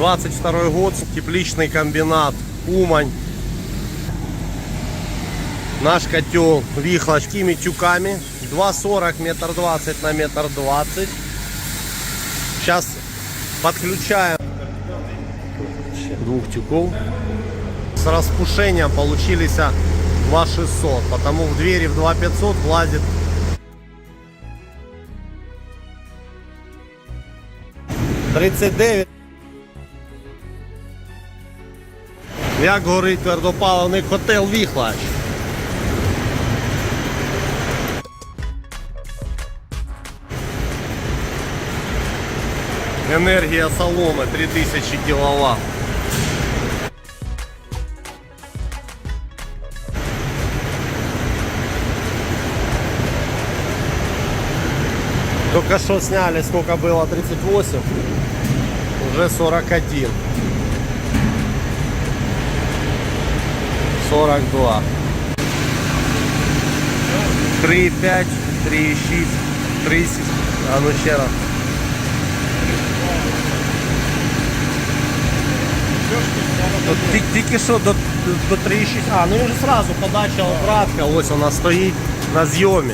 22 год, тепличный комбинат Умань. Наш котел вихло такими тюками. 2,40 метр 20 на метр 20. Сейчас подключаем двух тюков. С распушением получились 2600, потому в двери в 2500 влазит 39. Як горить твердопаливний котел Віхлач. Енергія соломи 3000 кВт. Только что сняли, сколько было, 38, уже 41. 42. 3,5, 3,6, 30. А ну ще раз. От ті- Тільки що до, до 3,6. А, ну і вже сразу подача обратка, ось вона стоїть на зйомі.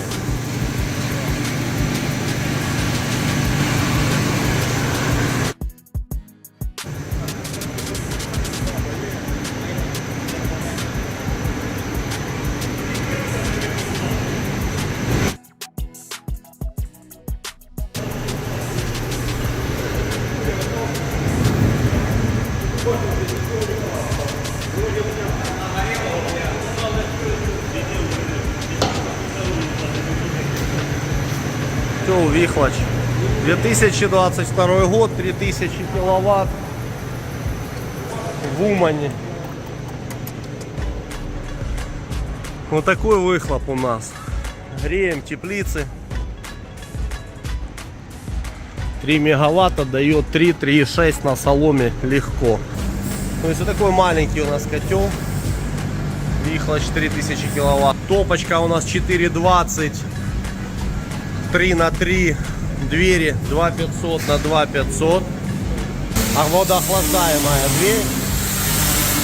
Все, Вихлач. 2022 год, 3000 киловатт. В Умане. Вот такой выхлоп у нас. Греем теплицы. 3 мегаватта дает 3-3,6 на соломе легко. То есть вот такой маленький у нас котел. Вихлач 4000 киловатт. Топочка у нас 420 3 на 3 двери 2500 на 2500 а водоохлаждаемая дверь.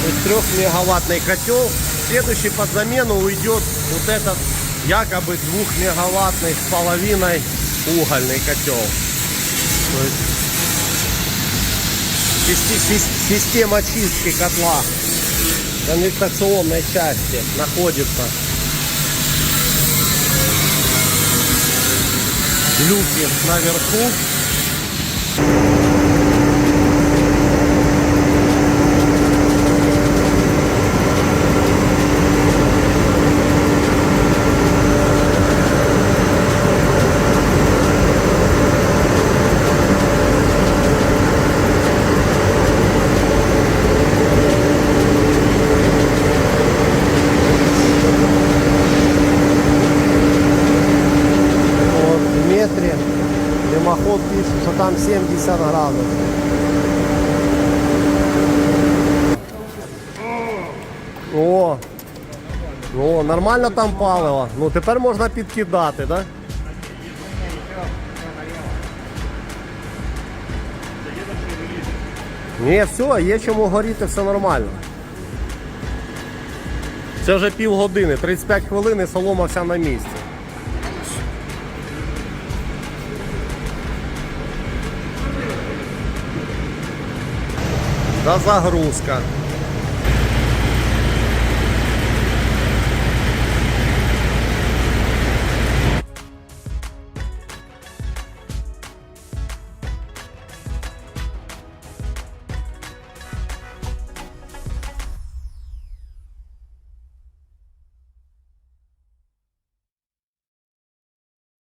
То есть трехмегаваттный котел. Следующий под замену уйдет вот этот якобы двухмегаваттный с половиной угольный котел. То есть система чистки котла конвектационной части находится люки наверху. Пишет, что там 70 градусов. О, о, нормально там паливо. Ну тепер можна підкидати? Да? Ні, все, є чому горіти, все нормально. Це вже півгодини, 35 хвилин і солома вся на місці. Да загрузка.